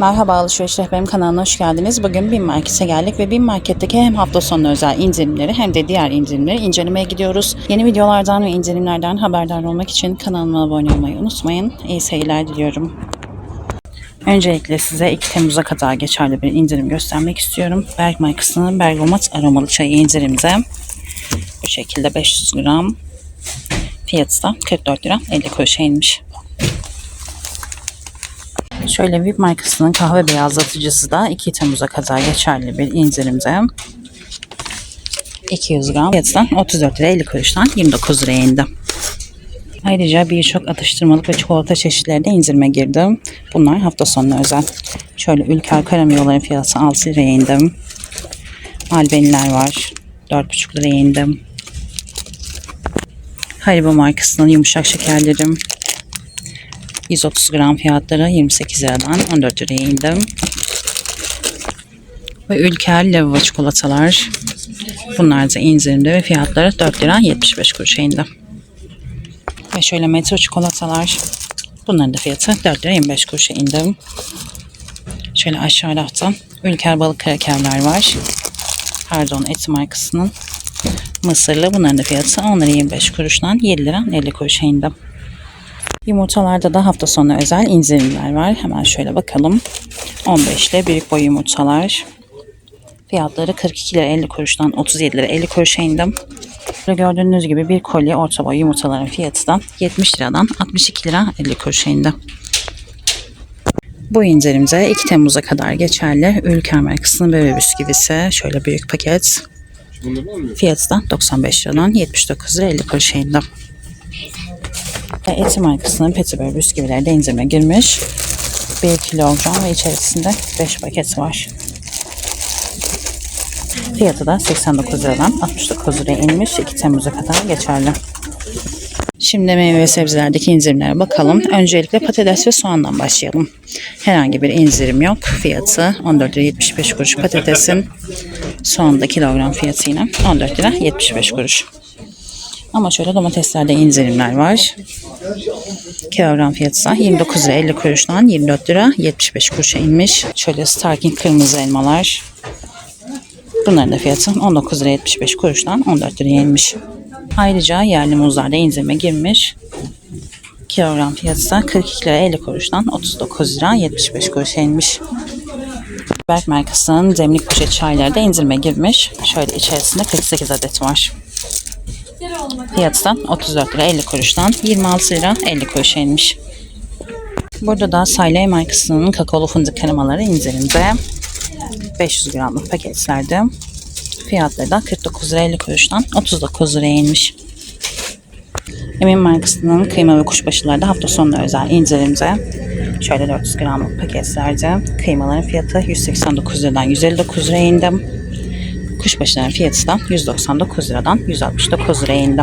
Merhaba Alışveriş Rehberim kanalına hoş geldiniz. Bugün Bin Market'e geldik ve Bin Market'teki hem hafta sonu özel indirimleri hem de diğer indirimleri incelemeye gidiyoruz. Yeni videolardan ve indirimlerden haberdar olmak için kanalıma abone olmayı unutmayın. İyi seyirler diliyorum. Öncelikle size 2 Temmuz'a kadar geçerli bir indirim göstermek istiyorum. Berg markasının Bergamat aromalı çayı indirimde. Bu şekilde 500 gram. Fiyatı da 44 lira 50 kuruşa inmiş. Şöyle VIP markasının kahve beyazlatıcısı da 2 Temmuz'a kadar geçerli bir indirimde. 200 gram fiyatından 34 lira 50 kuruştan 29 liraya indi. Ayrıca birçok atıştırmalık ve çikolata çeşitleri de indirime girdi. Bunlar hafta sonuna özel. Şöyle Ülker karamelaların fiyatı 6 liraya indi. Albeniler var. 4,5 liraya indi. Haribo markasının yumuşak şekerlerim 130 gram fiyatları 28 liradan 14 liraya indi. Ve Ülker lavabo çikolatalar. Bunlar da indirimde ve fiyatları 4 lira 75 kuruşa indi. Ve şöyle metro çikolatalar. Bunların da fiyatı 4 lira 25 kuruşa indi. Şöyle aşağı rafta Ülker balık krakerler var. Pardon et markasının mısırlı. Bunların da fiyatı 10 lira 25 kuruştan 7 lira 50 kuruşa indi. Yumurtalarda da hafta sonu özel indirimler var. Hemen şöyle bakalım. 15 ile büyük boy yumurtalar. Fiyatları 42 lira 50 kuruştan 37 lira 50 kuruşa indim. Gördüğünüz gibi bir kolye orta boy yumurtaların fiyatı da 70 liradan 62 lira 50 kuruşa indi. Bu indirimde 2 Temmuz'a kadar geçerli. Ülker markasının bebe bisküvisi şöyle büyük paket. Fiyatı da 95 liradan 79 lira 50 kuruşa indi. Eti markasının Petibör bisküvileri de indirime girmiş. 1 kilogram ve içerisinde 5 paket var. Fiyatı da 89 liradan 69 liraya inmiş. 2 Temmuz'a kadar geçerli. Şimdi meyve ve sebzelerdeki indirimlere bakalım. Öncelikle patates ve soğandan başlayalım. Herhangi bir indirim yok. Fiyatı 14 lira 75 kuruş patatesin. Soğanda kilogram fiyatı yine 14 lira 75 kuruş. Ama şöyle domateslerde indirimler var. Kilogram fiyatı ise 29 lira 50 kuruştan 24 lira 75 kuruşa inmiş. Şöyle Starking kırmızı elmalar. Bunların da fiyatı 19 lira 75 kuruştan 14 liraya inmiş. Ayrıca yerli muzlar da indirime girmiş. Kilogram fiyatı ise 42 lira 50 kuruştan 39 lira 75 kuruşa inmiş. Berk markasının demlik poşet çayları da indirime girmiş. Şöyle içerisinde 48 adet var. Fiyatı da 34 lira 50 kuruştan 26 lira 50 kuruşa inmiş. Burada da Sayley markasının kakaolu fındık kremaları indirimde. 500 gramlık paketlerde. Fiyatları da 49 lira 50 kuruştan 39 liraya inmiş. Emin markasının kıyma ve kuşbaşıları da hafta sonu özel indirimde. Şöyle 400 gramlık paketlerde kıymaların fiyatı 189 liradan 159 liraya indi. Kuşbaşıların fiyatı da 199 liradan 169 liraya indi.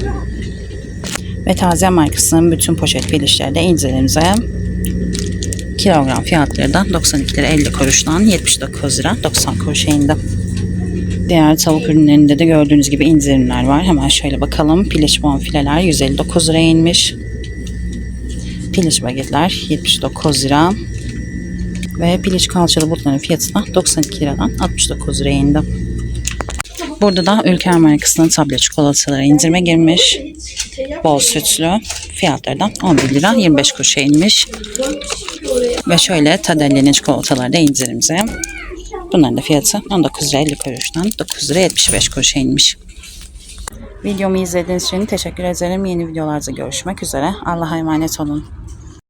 Ve taze markasının bütün poşet bilişleri de indirimde. Kilogram fiyatları da 92 lira 50 kuruştan 79 lira 90 kuruşa indi. Diğer tavuk ürünlerinde de gördüğünüz gibi indirimler var. Hemen şöyle bakalım. Piliç bonfileler 159 liraya inmiş. Piliç bagetler 79 lira. Ve piliç kalçalı butların fiyatı da 92 liradan 69 liraya indi. Burada da Ülker markasının tablet çikolataları indirime girmiş. Bol sütlü. Fiyatları da 11 lira 25 kuruşa inmiş. Ve şöyle Tadelli'nin çikolataları da indirimde. Bunların da fiyatı 19 lira 50 kuruştan 9 lira 75 kuruşa inmiş. Videomu izlediğiniz için teşekkür ederim. Yeni videolarda görüşmek üzere. Allah'a emanet olun.